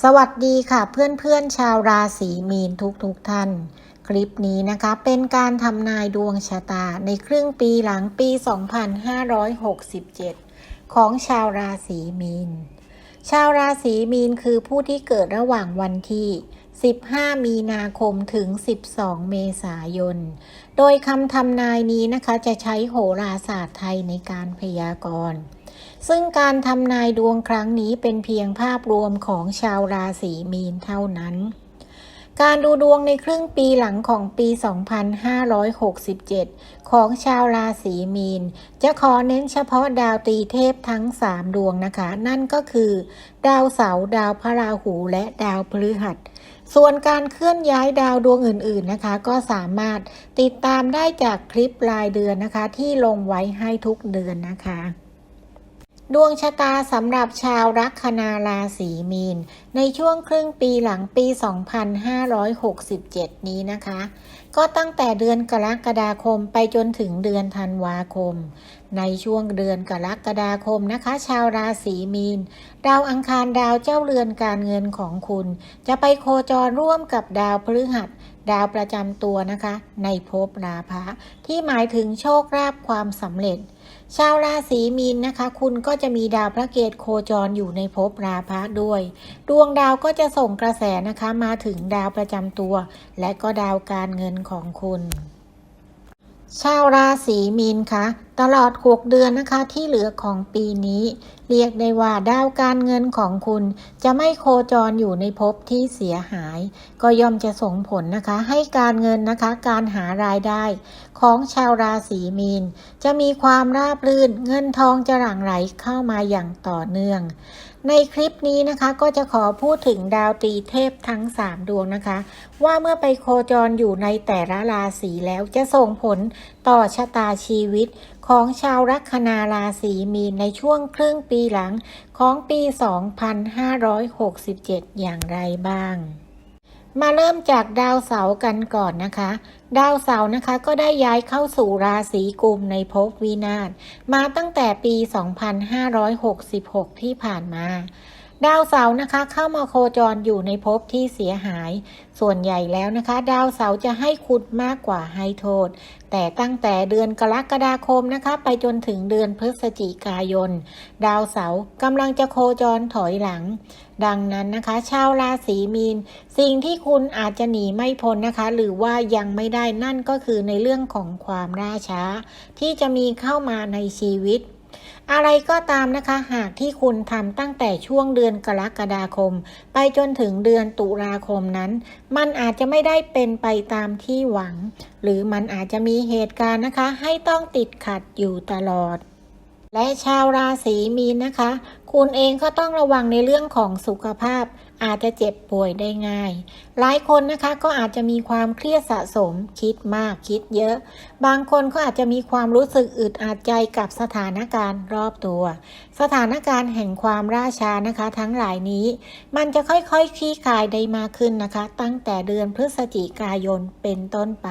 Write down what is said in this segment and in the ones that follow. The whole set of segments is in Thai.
สวัสดีค่ะเพื่อนๆชาวราศีมีนทุกๆทท่าน คลิปนี้นะคะเป็นการทำนายดวงชะตาในครึ่งปีหลังปี 2567 ของชาวราศีมีน ชาวราศีมีนคือผู้ที่เกิดระหว่างวันที่ 15 มีนาคมถึง 12 เมษายน โดยคำทำนายนี้นะคะจะใช้โหราศาสตร์ไทยในการพยากรณ์ ซึ่งการทำนายดวงครั้งนี้เป็นเพียงภาพรวมของชาวราศีมีนเท่านั้น การดูดวงในครึ่งปีหลังของปี 2567 ของชาวราศีมีน จะขอเน้นเฉพาะดาวตีเทพทั้ง 3 ดวงนะคะ นั่นก็คือ ดาวเสาร์ดาวพระราหูและดาวพฤหัสส่วนการเคลื่อนย้ายดาวดวงอื่น ๆนะคะ ก็สามารถติดตามได้จากคลิปรายเดือนนะคะ ที่ลงไว้ให้ทุกเดือนนะคะ ดวงชะตาสำหรับชาวลัคนาราศีมีน ในช่วงครึ่งปีหลังปี 2567 นี้นะคะ ก็ตั้งแต่เดือนกรกฎาคมไปจนถึงเดือนธันวาคม ในช่วงเดือนกรกฎาคมนะคะ ชาวราศีมีน ดาวอังคารดาวเจ้าเรือนการเงินของคุณ จะไปโคจรร่วมกับดาวพฤหัส ดาวประจำตัวนะคะ ในภพราพะที่หมายถึงโชคลาภความสำเร็จ ชาวราศีมีนนะคะ คุณก็จะมีดาวพระเกตโคจรอยู่ในภพราพะด้วย ดวงดาวก็จะส่งกระแสนะคะมาถึงดาวประจำตัว และก็ดาวการเงินของคุณ ชาวราศีมีนคะตลอด 6 เดือนนะคะที่เหลือของปีนี้ เรียกได้ว่าดาวการเงินของคุณ จะไม่โคจรอยู่ในภพที่เสียหาย ก็ย่อมจะส่งผลนะคะ ให้การเงินนะคะการหารายได้ ของชาวราศีมีน จะมีความราบรื่นเงินทองจะหลั่งไหลเข้ามาอย่างต่อเนื่อง ในคลิปนี้นะคะก็จะขอพูดถึงดาวตรีเทพทั้ง 3 ดวงนะคะ ว่าเมื่อไปโคจรอยู่ในแต่ละราศีแล้วจะส่งผลต่อชะตาชีวิต ของชาวลัคนาราศีมีนในช่วงครึ่งปีหลังของปี 2567 อย่างไรบ้าง มาเริ่มจากดาวเสาร์กันก่อนนะคะ ดาวเสาร์นะคะก็ได้ย้ายเข้าสู่ราศีกุมในภพวินาศมาตั้งแต่ปี 2566 ที่ผ่านมา ดาวเสาร์นะคะ เข้ามาโคจรอยู่ในภพที่เสียหาย ส่วนใหญ่แล้วนะคะ ดาวเสาร์จะให้คุณมากกว่าให้โทษ แต่ตั้งแต่เดือนกรกฎาคมนะคะ ไปจนถึงเดือนพฤศจิกายน ดาวเสาร์กำลังจะโคจรถอยหลัง ดังนั้นนะคะ ชาวราศีมีน สิ่งที่คุณอาจจะหนีไม่พ้นนะคะ หรือว่ายังไม่ได้นั่นก็คือในเรื่องของความล่าช้า ที่จะมีเข้ามาในชีวิต อะไรก็ตามนะคะ หากที่คุณทำตั้งแต่ช่วงเดือนกรกฎาคม ไปจนถึงเดือนตุลาคมนั้น มันอาจจะไม่ได้เป็นไปตามที่หวัง หรือมันอาจจะมีเหตุการณ์นะคะ ให้ต้องติดขัดอยู่ตลอดและชาวราศีมีนนะคะ คุณเองก็ต้องระวังในเรื่องของสุขภาพ อาจจะเจ็บป่วยได้ง่าย หลายคนนะคะก็อาจจะมีความเครียดสะสม คิดมากคิดเยอะ บางคนก็อาจจะมีความรู้สึกอึดอัดใจกับสถานการณ์รอบตัว สถานการณ์แห่งความราชานะคะ ทั้งหลายนี้ มันจะค่อยๆคคลี่คลายได้มากขึ้นนะคะ ตั้งแต่เดือนพฤศจิกายนเป็นต้นไป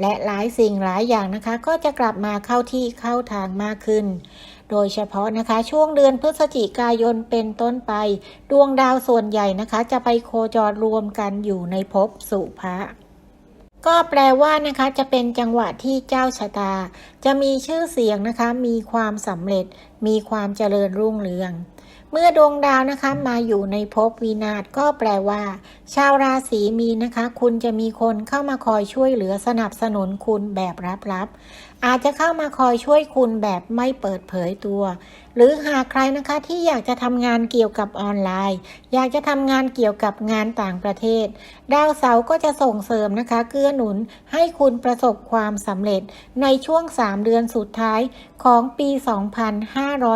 และหลายสิ่งหลายอย่างนะคะ ก็จะกลับมาเข้าที่เข้าทางมากขึ้น โดยเฉพาะนะคะ ช่วงเดือนพฤศจิกายนเป็นต้นไป ดวงดาวส่วนใหญ่นะคะ จะไปโคจรรวมกันอยู่ในภพสุภะก็แปลว่านะคะจะเป็นจังหวะที่เจ้าชะตา จะมีชื่อเสียงนะคะ มีความสำเร็จ มีความเจริญรุ่งเรือง เมื่อดวงดาวนะคะมาอยู่ในภพวินาศก็แปลว่า ชาวราศีมีนนะคะ คุณจะมีคนเข้ามาคอยช่วยเหลือสนับสนุนคุณแบบลับๆอาจจะเข้ามาคอยช่วยคุณแบบไม่เปิดเผยตัว หรือหากใครนะคะที่อยากจะทำงานเกี่ยวกับออนไลน์ อยากจะทำงานเกี่ยวกับงานต่างประเทศ ดาวเสาร์ก็จะส่งเสริมนะคะ เกื้อหนุนให้คุณประสบความสำเร็จในช่วง 3 เดือนสุดท้ายของปี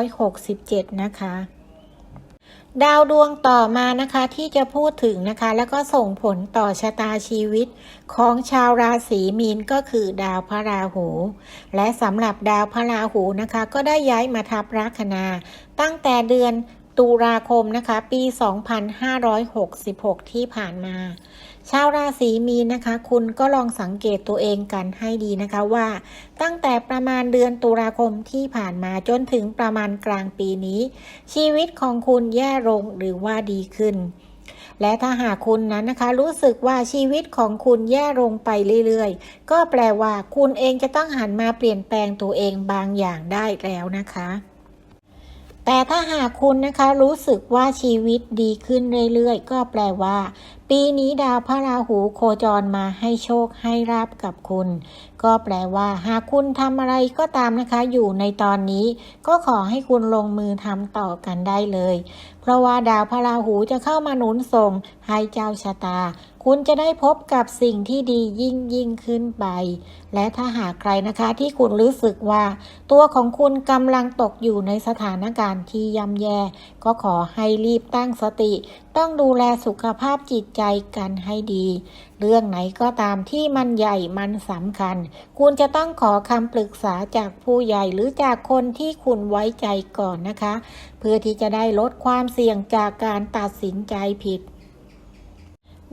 2567 นะคะ ดาวดวงต่อมานะคะที่จะพูดถึงนะคะ แล้วก็ส่งผลต่อชะตาชีวิต ของชาวราศีมีนก็คือดาวพระราหู และสำหรับดาวพระราหูนะคะ ก็ได้ย้ายมาทับลัคนา ตั้งแต่เดือน ตุลาคมนะคะ ปี 2566 ที่ผ่านมา ชาวราศีมีนนะคะ คุณก็ลองสังเกตตัวเองกันให้ดีนะคะว่า ตั้งแต่ประมาณเดือนตุลาคมที่ผ่านมาจนถึงประมาณกลางปีนี้ ชีวิตของคุณแย่ลงหรือว่าดีขึ้นและถ้าหากคุณนั้นนะคะรู้สึกว่าชีวิตของคุณแย่ลงไปเรื่อยๆ ก็แปลว่าคุณเองจะต้องหันมาเปลี่ยนแปลงตัวเองบางอย่างได้แล้วนะคะ แต่ถ้าหากคุณนะคะรู้สึกว่าชีวิตดีขึ้นเรื่อยๆ ก็แปลว่า ปีนี้ดาวพระราหูโคจรมาให้โชคให้ราบกับคุณ ก็แปลว่าหากคุณทำอะไรก็ตามนะคะ อยู่ในตอนนี้ ก็ขอให้คุณลงมือทำต่อกันได้เลย เพราะว่าดาวพระราหูจะเข้ามาหนุนส่งให้เจ้าชะตา คุณจะได้พบกับสิ่งที่ดียิ่งยิ่งขึ้นไป และถ้าหากใครนะคะที่คุณรู้สึกว่า ตัวของคุณกำลังตกอยู่ในสถานการณ์ที่ย่ำแย่ ก็ขอให้รีบตั้งสติ ต้องดูแลสุขภาพจิตใจกันให้ดี เรื่องไหนก็ตามที่มันใหญ่มันสำคัญ คุณจะต้องขอคำปรึกษาจากผู้ใหญ่หรือจากคนที่คุณไว้ใจก่อนนะคะ เพื่อที่จะได้ลดความเสี่ยงจากการตัดสินใจผิด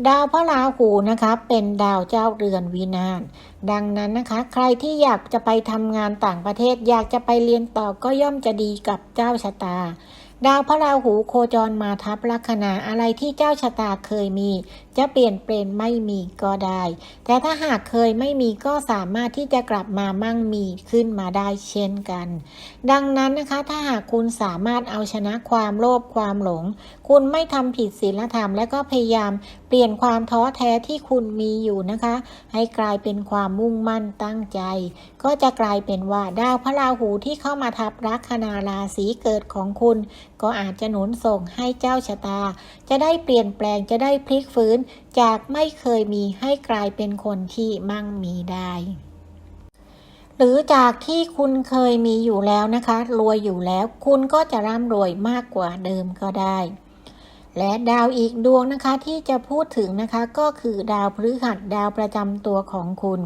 ดาวพระราหูนะคะเป็นดาวเจ้าเรือนวินาศดังนั้นนะคะ ใครที่อยากจะไปทำงานต่างประเทศ อยากจะไปเรียนต่อก็ย่อมจะดีกับเจ้าชะตา ดาวพระราหูโคจรมาทับลัคนาอะไรที่เจ้าชะตาเคยมี จะเปลี่ยนเปลี่ยนไม่มีก็ได้ แต่ถ้าหากเคยไม่มีก็สามารถที่จะกลับมามั่งมีขึ้นมาได้เช่นกัน ดังนั้นนะคะถ้าหากคุณสามารถเอาชนะความโลภความหลง คุณไม่ทำผิดศีลธรรม และก็พยายามเปลี่ยนความท้อแท้ที่คุณมีอยู่นะคะ ให้กลายเป็นความมุ่งมั่นตั้งใจ ก็จะกลายเป็นว่าดาวพระราหูที่เข้ามาทับลัคนาราศีเกิดของคุณ ก็อาจจะหนุนส่งให้เจ้าชะตา จะได้เปลี่ยนแปลงจะได้พลิกฟื้นจากไม่เคยมีให้กลายเป็นคนที่มั่งมีได้หรือจากที่คุณเคยมีอยู่แล้วนะคะ รวยอยู่แล้วคุณก็จะร่ำรวยมากกว่าเดิมก็ได้ และดาวอีกดวงนะคะที่จะพูดถึงนะคะก็คือดาวพฤหัสดาวประจำตัวของคุณ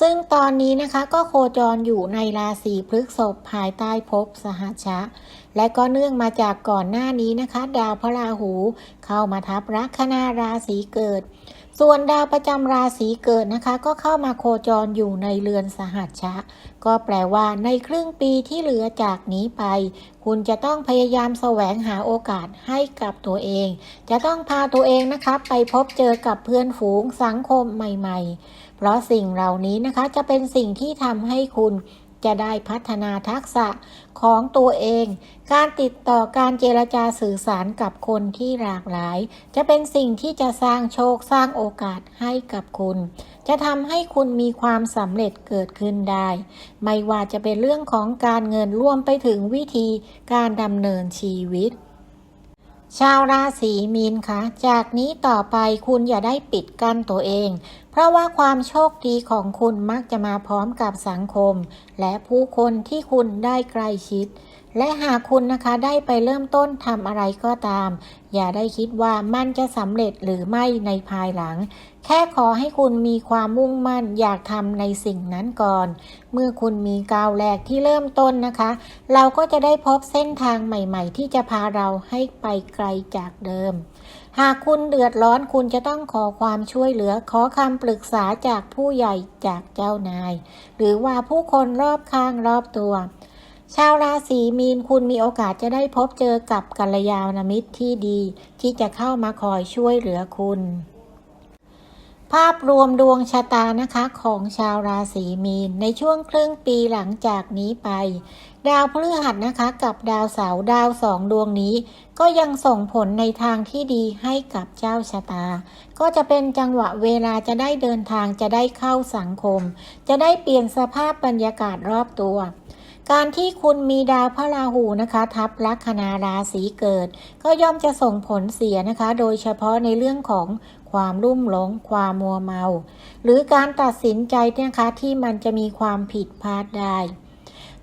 ซึ่งตอนนี้นะคะก็โคจรอยู่ในราศีพฤกษภภายใต้ภพสหัชชะ และก็เนื่องมาจากก่อนหน้านี้นะคะ ดาวพระราหูเข้ามาทับลัคนาราศีเกิด ส่วนดาวประจำราศีเกิดนะคะ ก็เข้ามาโคจรอยู่ในเรือนสหัชชะ ก็แปลว่าในครึ่งปีที่เหลือจากนี้ไป คุณจะต้องพยายามแสวงหาโอกาสให้กับตัวเอง จะต้องพาตัวเองนะคะไปพบเจอกับเพื่อนฝูงสังคมใหม่ ๆ เพราะสิ่งเหล่านี้นะคะจะเป็นสิ่งที่ทำให้คุณ จะได้พัฒนาทักษะของตัวเอง การติดต่อการเจรจาสื่อสารกับคนที่หลากหลาย จะเป็นสิ่งที่จะสร้างโชคสร้างโอกาสให้กับคุณ จะทำให้คุณมีความสำเร็จเกิดขึ้นได้ ไม่ว่าจะเป็นเรื่องของการเงินรวมไปถึงวิธีการดำเนินชีวิต ชาวราศีมีนคะจากนี้ต่อไปคุณอย่าได้ปิดกั้นตัวเอง เพราะว่าความโชคดีของคุณมักจะมาพร้อมกับสังคม และผู้คนที่คุณได้ใกล้ชิด และหากคุณนะคะได้ไปเริ่มต้นทำอะไรก็ตาม อย่าได้คิดว่ามันจะสำเร็จหรือไม่ในภายหลัง แค่ขอให้คุณมีความมุ่งมั่นอยากทำในสิ่งนั้นก่อน เมื่อคุณมีก้าวแรกที่เริ่มต้นนะคะ เราก็จะได้พบเส้นทางใหม่ ๆ ที่จะพาเราให้ไปไกลจากเดิม หากคุณเดือดร้อนคุณจะต้องขอความช่วยเหลือขอคำปรึกษาจากผู้ใหญ่จากเจ้านาย หรือว่าผู้คนรอบข้างรอบตัวชาวราศีมีนคุณมีโอกาสจะได้พบเจอกับกัลยาณมิตรที่ดี ที่จะเข้ามาคอยช่วยเหลือคุณ ภาพรวมดวงชะตานะคะของชาวราศีมีน ในช่วงครึ่งปีหลังจากนี้ไป ดาวพฤหัสนะคะกับดาวเสาร์ดาวสองดวงนี้ ก็ยังส่งผลในทางที่ดีให้กับเจ้าชะตา ก็จะเป็นจังหวะเวลาจะได้เดินทางจะได้เข้าสังคม จะได้เปลี่ยนสภาพบรรยากาศรอบตัวการที่คุณมีดาวพระราหูนะคะ ทับลัคนาราศีเกิด ก็ย่อมจะส่งผลเสียนะคะ โดยเฉพาะในเรื่องของ ความรุ่มหลง ความมัวเมา หรือการตัดสินใจนะคะที่มันจะมีความผิดพลาดได้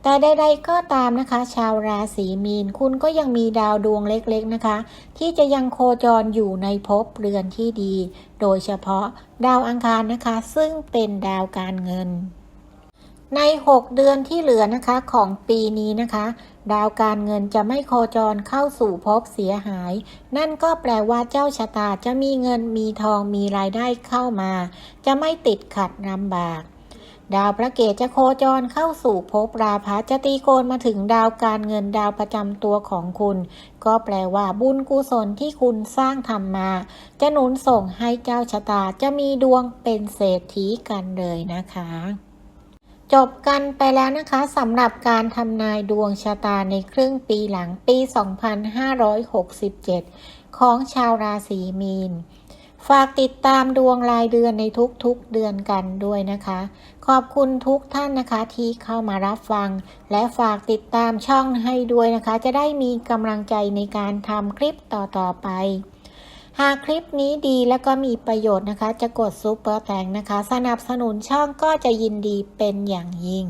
แต่ใดๆก็ตามนะคะ ชาวราศีมีน คุณก็ยังมีดาวดวงเล็กๆนะคะ ที่จะยังโคจรอยู่ในภพเรือนที่ดี โดยเฉพาะดาวอังคารนะคะ ซึ่งเป็นดาวการเงิน ใน 6 เดือนที่เหลือนะคะของปีนี้นะคะ ดาวการเงินจะไม่โคจรเข้าสู่ภพเสียหาย นั่นก็แปลว่าเจ้าชะตาจะมีเงินมีทองมีรายได้เข้ามา จะไม่ติดขัดลำบาก ดาวพระเกตจะโคจรเข้าสู่ภพราพะจะตีโกนมาถึงดาวการเงินดาวประจำตัวของคุณ ก็แปลว่าบุญกุศลที่คุณสร้างทำมา จะหนุนส่งให้เจ้าชะตาจะมีดวงเป็นเศรษฐีกันเลยนะคะ จบกันไปแล้วนะคะสำหรับการทำนายดวงชะตาในครึ่งปีหลังปี 2567 ของชาวราศีมีน ฝากติดตามดวงรายเดือนในทุกๆเดือนกันด้วยนะคะ ขอบคุณทุกท่านนะคะที่เข้ามารับฟัง และฝากติดตามช่องให้ด้วยนะคะ จะได้มีกำลังใจในการทำคลิปต่อๆไป หากคลิปนี้ดีและก็มีประโยชน์นะคะ จะกดซุปเปอร์แตงนะคะ สนับสนุนช่องก็จะยินดีเป็นอย่างยิ่ง